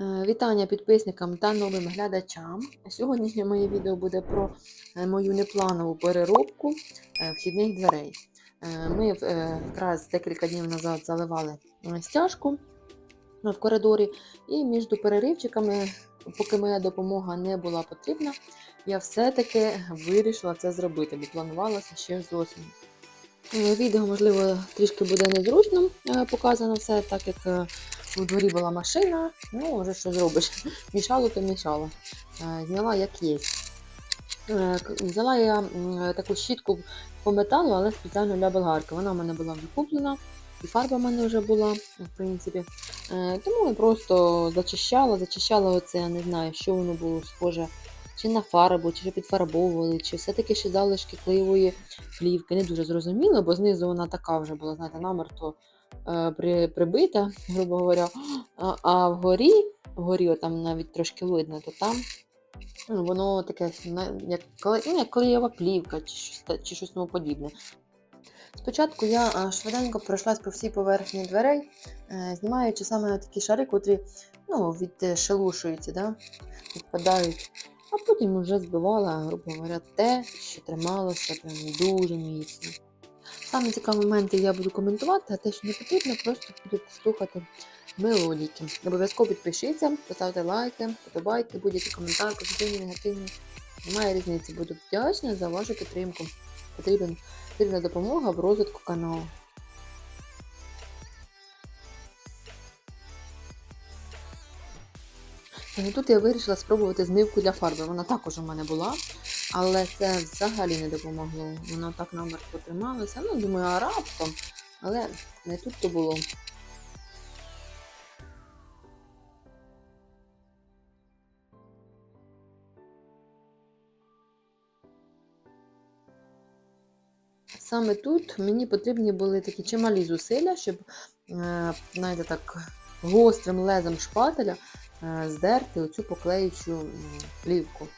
Е, Вітання підписникам та новим глядачам. Сьогоднішнє моє відео буде про е, мою непланову переробку е, вхідних дверей. Ми якраз декілька днів назад заливали стяжку в коридорі, і між переривчиками, поки моя допомога не була потрібна, я все-таки вирішила це зробити, бо планувалося ще з Відео, можливо, трішки буде незручно показано все, так як у дворі була машина, ну, вже що зробиш. Мішало, то мішало. Е, Зняла як є. Е, Взяла я таку щітку по металу, але спеціально для болгарки. Вона в мене була вже куплена, і фарба в мене вже була, в принципі. Е, Тому я просто зачищала, зачищала оце, я не знаю, що воно було схоже. Чи на фарбу, чи підфарбовували, чи все-таки ще залишки клеєвої плівки. Не дуже зрозуміло, бо знизу вона така вже була, знаєте, намерто прибита, грубо говоря. А, а вгорі, вгорі там навіть трошки видно, то там ну, воно таке як, ну, як клеєва плівка чи щось, чи щось тому подібне. Спочатку я швиденько пройшлась по всій поверхні дверей, е, знімаючи саме такі шари, котрі ну, відшелушуються, да? відпадають. А потім вже збивала, грубо говоря, те, що трималося прям дуже міцно. Саме цікаві моменти я буду коментувати, а те, що не потрібно, просто будете слухати мелодіки. Обов'язково підпишіться, поставте лайки, подобайки, будь-який коментар, позитивний, негативний. Немає різниці, буду вдячна за вашу підтримку. Потрібен, потрібна допомога в розвитку каналу. І тут я вирішила спробувати змивку для фарби. Вона також у мене була, але це взагалі не допомогло. Вона так намер потрималася. Ну, думаю, а раптом, але не тут то було. Саме тут мені потрібні були такі чималі зусилля, щоб, е, знаєте, так гострим лезом шпателя е, здерти оцю поклеючу плівку.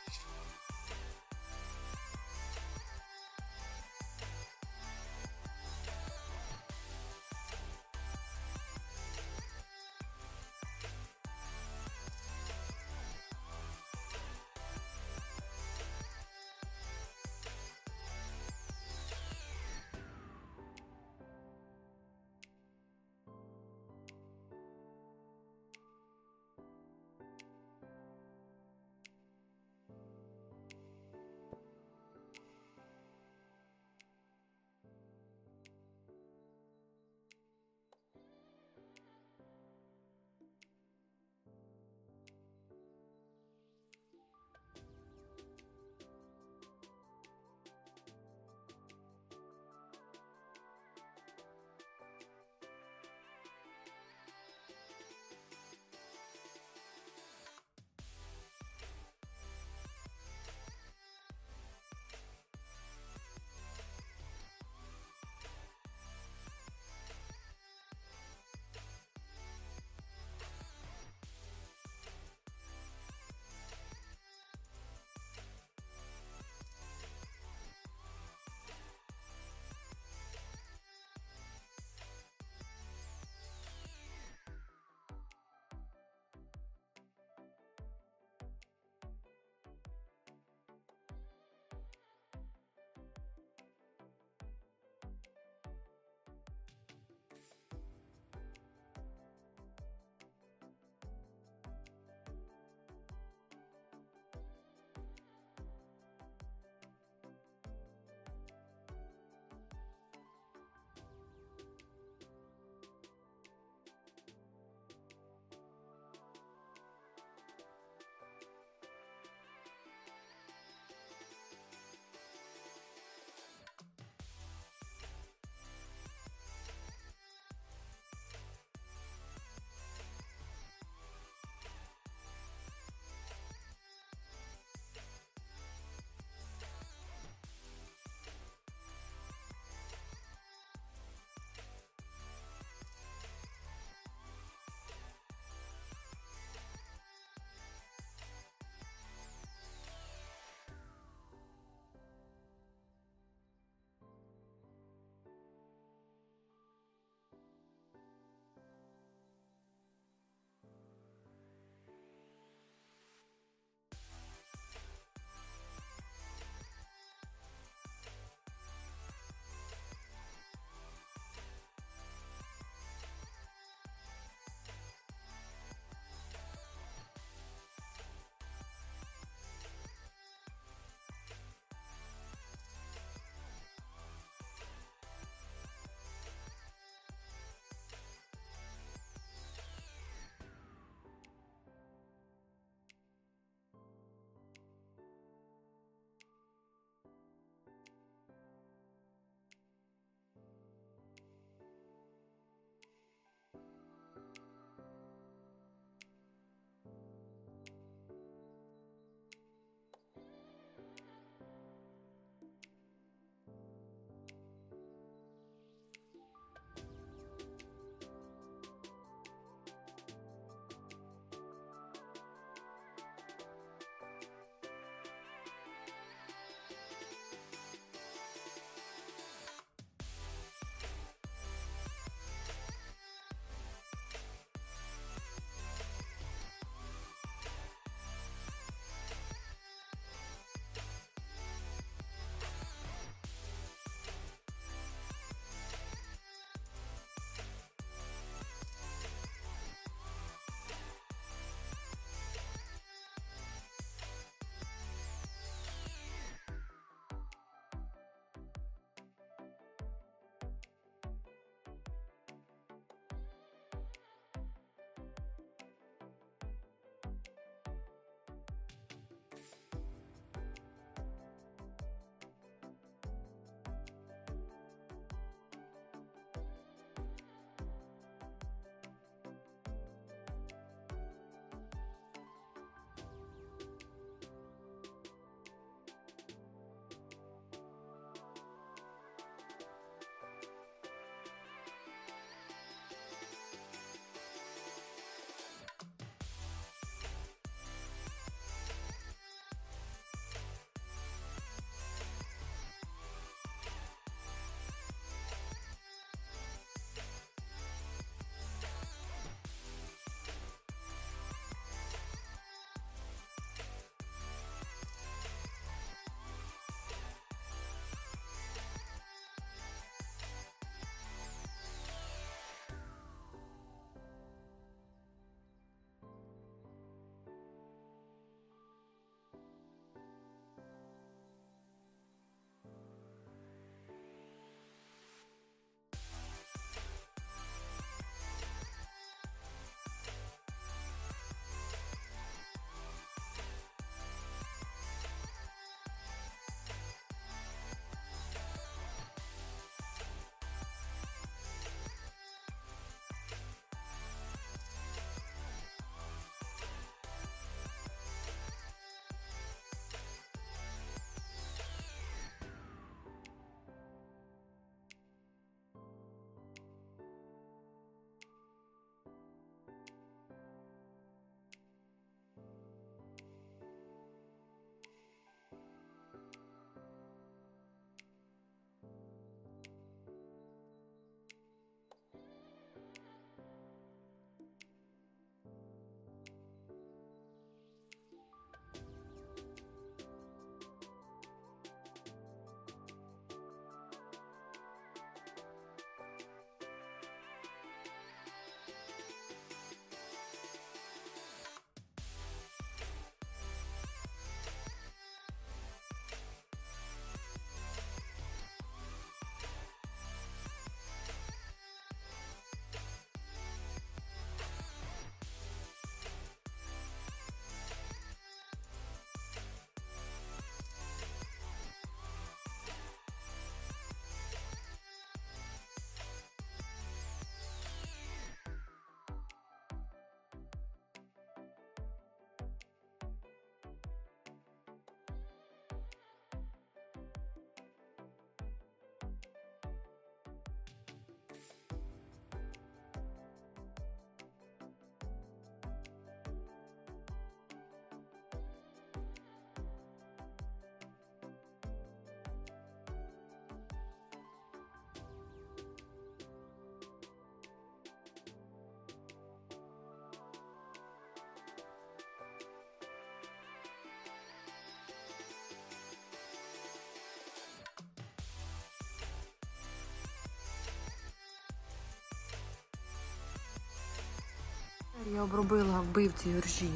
Я обробила вбивці ржі.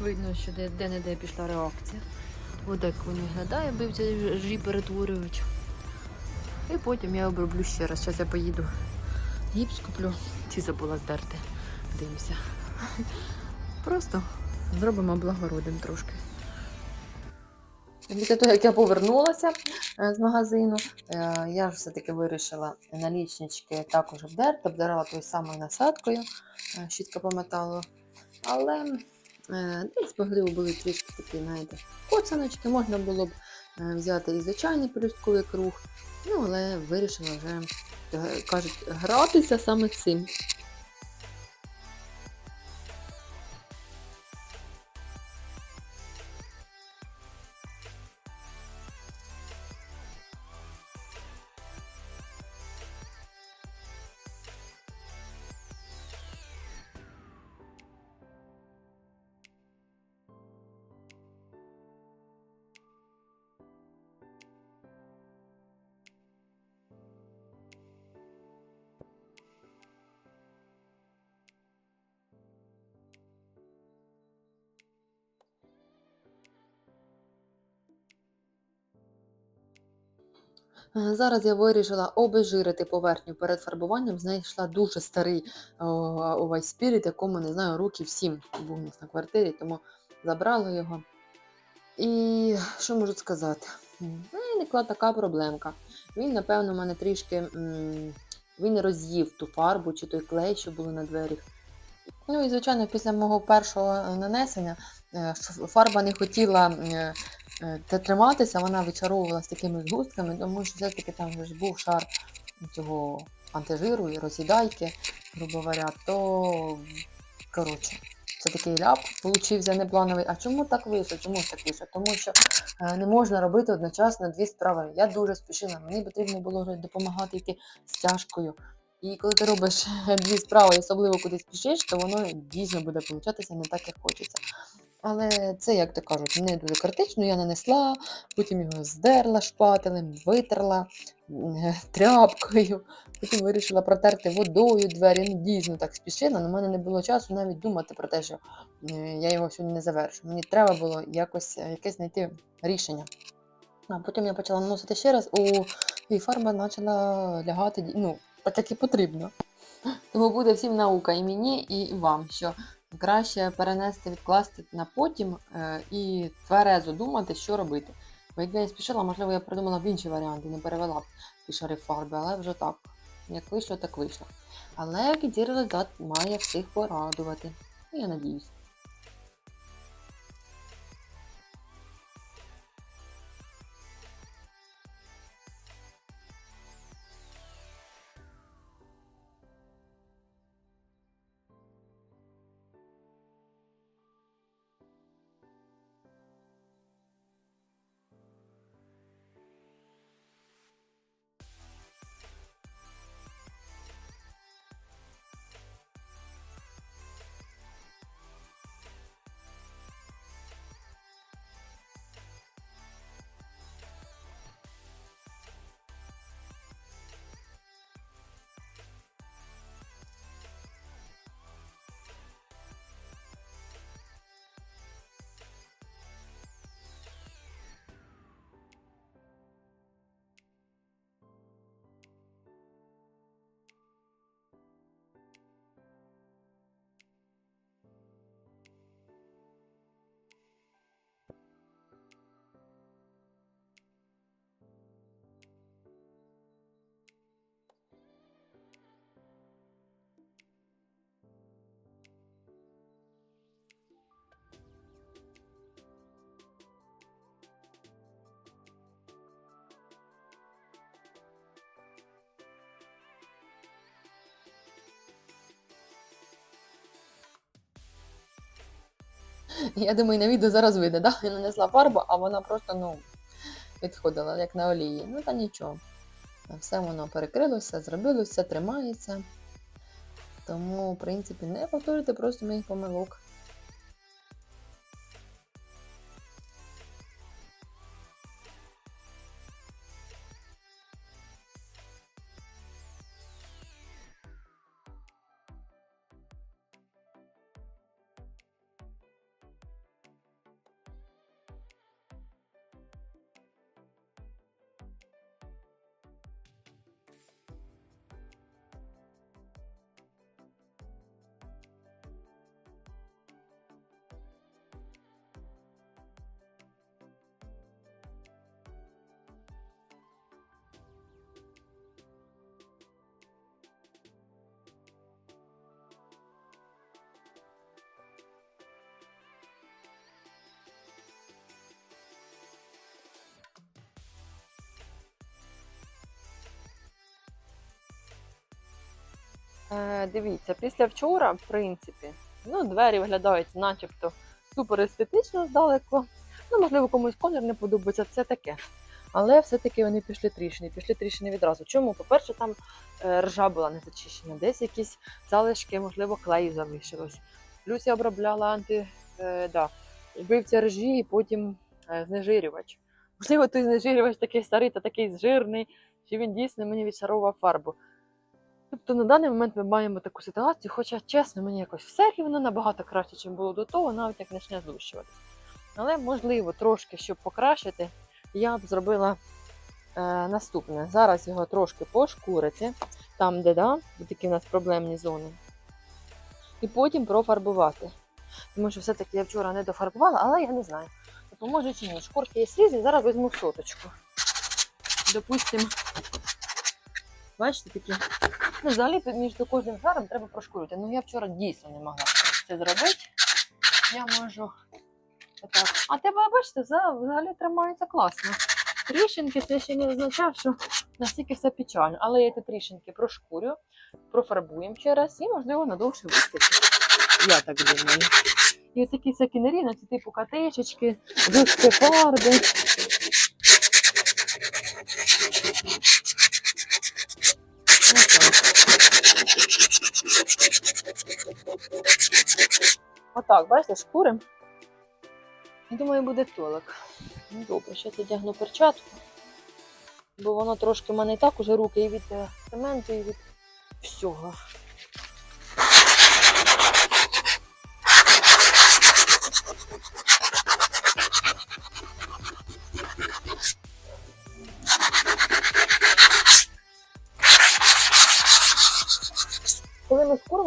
Видно, що де- де-не-де пішла реакція. Ось так він виглядає, вбивці ржі перетворюють. І потім я оброблю ще раз. Зараз я поїду. Гіпс куплю. Ці забула здерти. Дивимося. Просто зробимо благородим трошки. Після того, як я повернулася е, з магазину, е, я ж все-таки вирішила налічнички також обдерти, обдирала тою самою насадкою, щітка по металу. Але е, десь можливо були трішки такі, знаєте, коцаночки, можна було б е, взяти і звичайний пелюстковий круг. Ну, але вирішила вже, е, кажуть, гратися саме цим. Зараз я вирішила обезжирити поверхню перед фарбуванням. Знайшла дуже старий о, увесь спіріт, якому не знаю, років сім був у нас на квартирі, тому забрала його. І що можу сказати? Виникла така проблемка. Він, напевно, мене трішки він роз'їв ту фарбу чи той клей, що було на дверях. Ну і, звичайно, після мого першого е, нанесення е, фарба не хотіла е, е, та триматися, вона вичаровувалася такими згустками, тому що все-таки там вже ж був шар цього антижиру і роз'їдайки, грубо говоря, то коротше, це такий ляп получився неплановий. А чому так вийшло? Чому так вийшло? Тому що е, не можна робити одночасно дві справи. Я дуже спішила, мені потрібно було допомагати йти стяжкою. І коли ти робиш дві справи, особливо кудись спішиш, то воно дійсно буде получатися не так, як хочеться. Але це, як то кажуть, не дуже критично. Я нанесла, потім його здерла шпателем, витерла тряпкою, потім вирішила протерти водою двері. Ну, дійсно так спішила, але в мене не було часу навіть думати про те, що е, я його сьогодні не завершу. Мені треба було якось е, якесь знайти рішення. А потім я почала наносити ще раз, о, і фарба почала лягати, ну, так і потрібно. Тому буде всім наука і мені, і вам, що краще перенести, відкласти на потім е, і тверезо думати, що робити. Бо якби я спішила, можливо, я придумала б інші варіанти, не перевела б ті шари фарби, але вже так. Як вийшло, так вийшло. Але кінці результат має всіх порадувати. Я надіюсь. Я думаю, на відео зараз вийде, да? Я нанесла фарбу, а вона просто, ну, відходила, як на олії. Ну та нічого. Все воно перекрилося, зробилося, тримається. Тому, в принципі, не повторюйте просто моїх помилок. Е, дивіться, після вчора, в принципі, ну, двері виглядають начебто супер естетично здалеку. Ну, можливо, комусь колір не подобається, це таке. Але все-таки вони пішли тріщини, пішли тріщини відразу. Чому? По-перше, там е, ржа була не зачищена, десь якісь залишки, можливо, клею залишилось. Плюс я обробляла анти, е, да, вбивця ржі і потім е, знежирювач. Можливо, той знежирювач такий старий та такий жирний, що він дійсно мені відшаровував фарбу. Тобто на даний момент ми маємо таку ситуацію, хоча чесно, мені якось все рівно набагато краще, ніж було до того, навіть як почне злущувати. Але можливо, трошки, щоб покращити, я б зробила е, наступне. Зараз його трошки пошкурити, там, де да, такі у нас проблемні зони. І потім профарбувати. Тому що все-таки я вчора не дофарбувала, але я не знаю, допоможе чи ні. Шкурки є різні, зараз візьму соточку. Допустимо, бачите такі. Ну, взагалі між кожним шаром треба прошкурити. Ну я вчора дійсно не могла це зробити. Я можу отак. А тебе, бачите, взагалі тримається класно. Тріщинки це ще не означає, що настільки все печально. Але я ці тріщинки прошкурю, профарбуємо ще раз і, можливо, надовше вистачить. Я так думаю. І от такі всякі нерівності, типу катишечки, дужки фарби. Отак, бачите, шкурим. Думаю, буде толик. Ну, добре, зараз одягну перчатку, бо воно трошки в мене і так уже руки і від е, цементу, і від всього.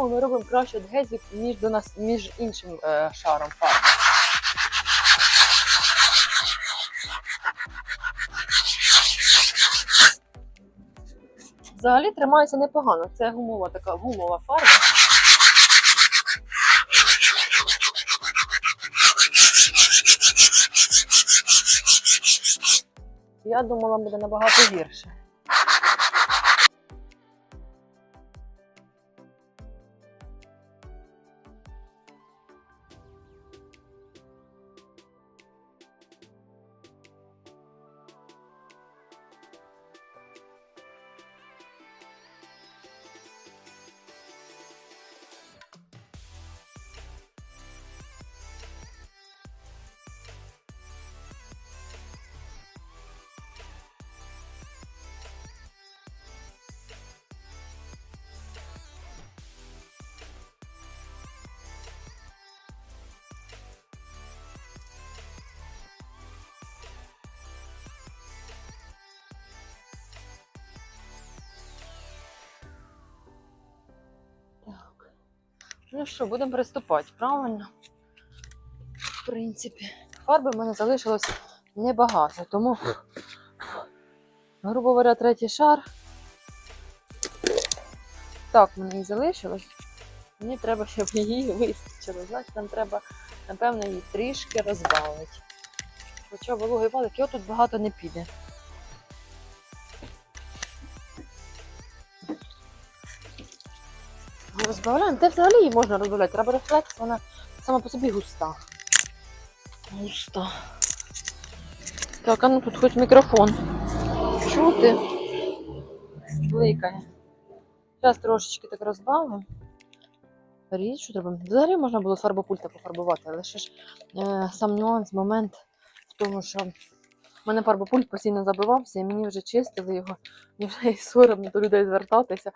Коли ми робимо краще адгезію між, до нас, між іншим е, шаром фарби. Взагалі тримається непогано. Це гумова така гумова фарба. Я думала, буде набагато гірше. Ну що, будемо приступати, правильно? В принципі, фарби в мене залишилось небагато, тому, грубо говоря, третій шар. Так, мені і залишилось. Мені треба, щоб її вистачило. Значить, нам треба, напевно, її трішки розбавити. Хоча вологий валик, його тут багато не піде. Розбавляємо. Те взагалі її можна розбавляти. Треба рефлекс, вона сама по собі густа. Густа. Так, а ну тут хоч мікрофон. Чути. Бликає. Зараз трошечки так розбавимо. Річ, що треба. Взагалі можна було фарбопульта пофарбувати, але ще ж е, сам нюанс, момент в тому, що в мене фарбопульт постійно забивався, і мені вже чистили його, мені вже і соромно до людей звертатися.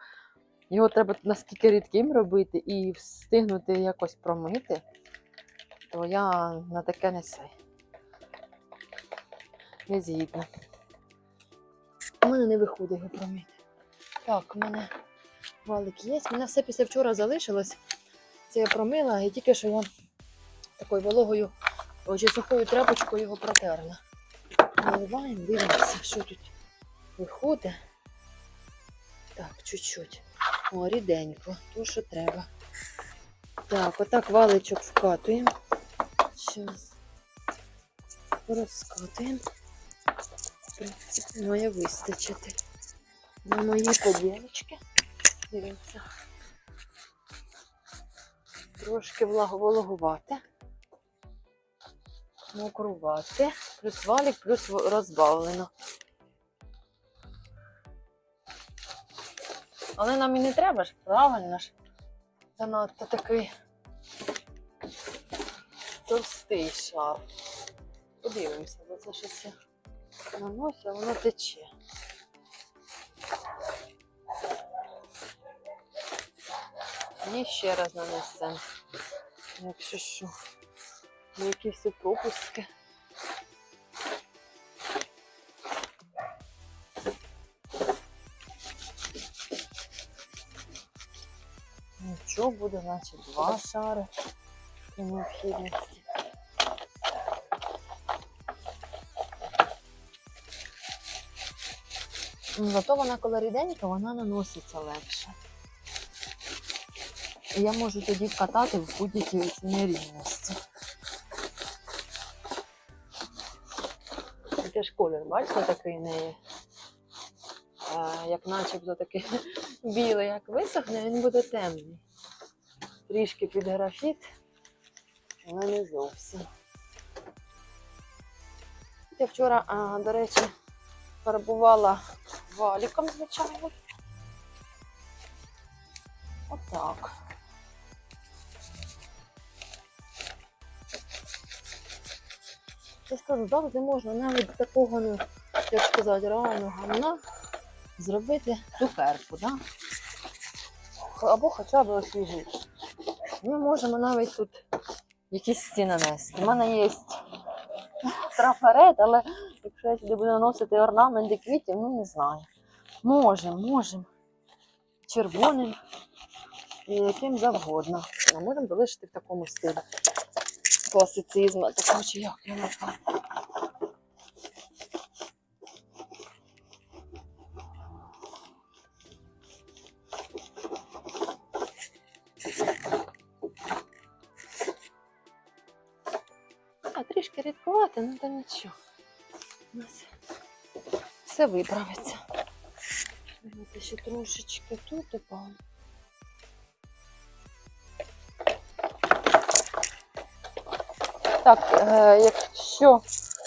Його треба наскільки рідким робити і встигнути якось промити, то я на таке не сей. Не згідна. У мене не виходить його промити. Так, у мене валик є. У мене все після вчора залишилось. Це я промила і тільки що я такою вологою о, чи сухою тряпочкою його протерла. Наливаємо, дивимося, що тут виходить. Так, чуть-чуть. О, ріденько, то що треба. Так, отак валичок вкатуємо. Зараз розкатуємо. В принципі, має вистачити. На мої побілочки. Дивіться. трошки вологувати. Мокрувати. Плюс валік, плюс розбавлено. Але нам і не треба ж, правильно ж. Занадто такий товстий шар. Подивимося, бо це щось наносю, а воно тече. І ще раз нанесемо. Якщо що, якісь пропуски. Нічого буде, значить, два шари при необхідності. Зато вона коли ріденька, вона наноситься легше. І я можу тоді катати в будь-якій нерівності. І теж колір, бачите, такий неї. Як начебто такий білий, як висохне, він буде темний. Трішки під графіт, але не зовсім. Я вчора, а, до речі, фарбувала валіком, звичайно. Отак. Я скажу, завжди можна навіть такого, ну, як сказати, реально гамна зробити цукерку, да? або хоча б освіжити. Ми можемо навіть тут якісь ці нанести. У мене є трафарет, але якщо я сюди буду наносити орнаменти квітів, ну не знаю. Можемо, можемо. Червоним і яким завгодно. А можемо залишити в такому стилі класицизму. Такого чи як я не знаю. А, трішки рідкувати, ну то нічого. У нас все виправиться. Давайте ще трошечки тут добавимо. Так, е, якщо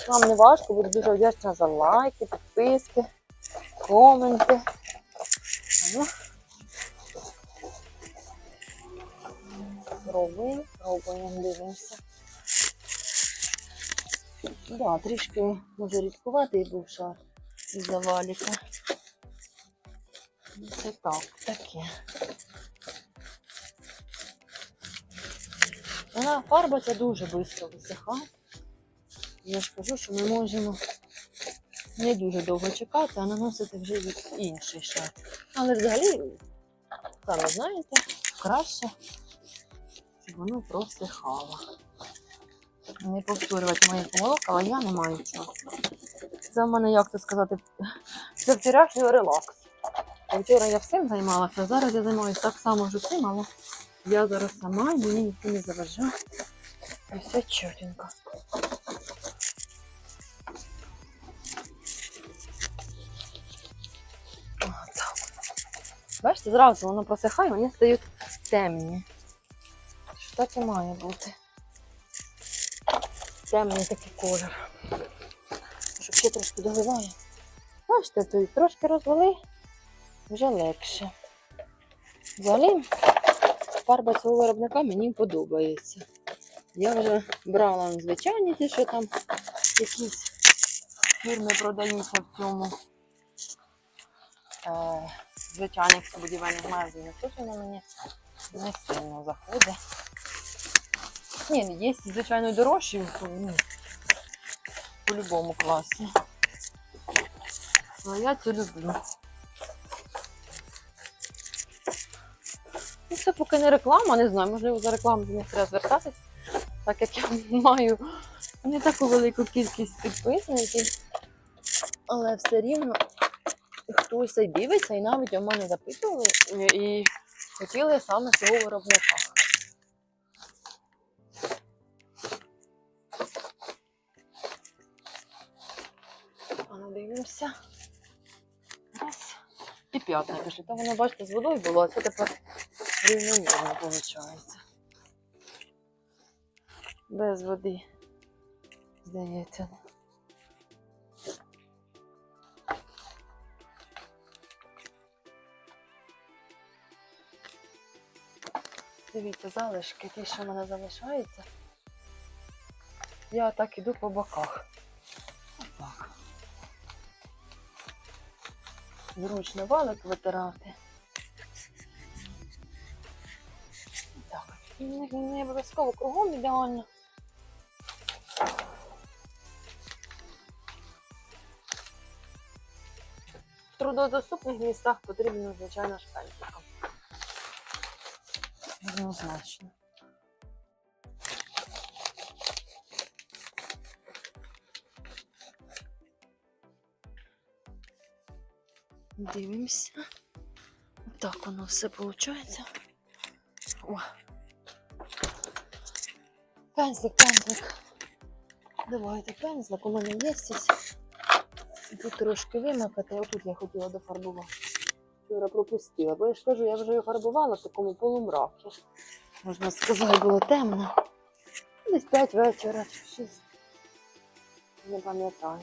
вам не важко, буду дуже вдячна за лайки, підписки, коменти. Пробуємо, пробуємо, дивимося. Да, трішки може рідкувати і був шар із заваліка. Це так, таке. Вона фарба ця дуже швидко висихає. Я ж кажу, що ми можемо не дуже довго чекати, а наносити вже інший шар. Але взагалі, самі знаєте, краще, щоб воно просихало. Не повторювати мої помилки, але я не маю часу. Це в мене, як це сказати, це вчорашній релакс. Вчора я всім займалася, зараз я займаюся так само вже цим, але я зараз сама, мені ніхто не заважає. І все чотенько. Бачите, зразу воно просихає, вони стають темні. Що так і має бути. Темний такий колір. Щоб ще трошки доливає. Бачите, то трошки розвели, вже легше. Взагалі, фарба цього виробника мені подобається. Я вже брала звичайні ті, що там якісь фірми продаються в цьому е, звичайних будівельних магазинах. Тут воно мені не сильно заходить. Ні, є, звичайно, дорожчі, ну, по-любому класі. Але я це люблю. Ну, це поки не реклама, не знаю, можливо, за рекламу до них треба звертатись, так як я маю не таку велику кількість підписників, але все рівно хтось дивиться, і навіть у мене запитували і хотіли саме цього виробника. Дивимося. Раз. І п'ятна пішли. Там воно, бачите, з водою було, а це тепер рівномірно виходить. Без води. Здається. Дивіться, залишки, ті, що в мене залишаються. Я так іду по боках. Зручно валик витирати. Так. Не, обов'язково кругом ідеально. В трудодоступних містах потрібно, звичайно, шпензиком. Однозначно. Дивимося. Так воно все виходить. О. Пензлик, пензлик. Давайте пензлик, у мене є ось. Тут трошки вимакати, отут я хотіла дофарбувати. Вчора пропустила, бо я ж кажу, я вже його фарбувала в такому полумракі. Можна сказати, було темно. Десь 5 вечора чи 6. Не пам'ятаю.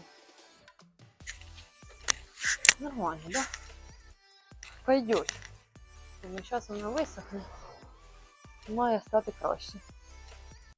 Нормально, да? Пойдет. Сейчас воно висохне. Має стати краще.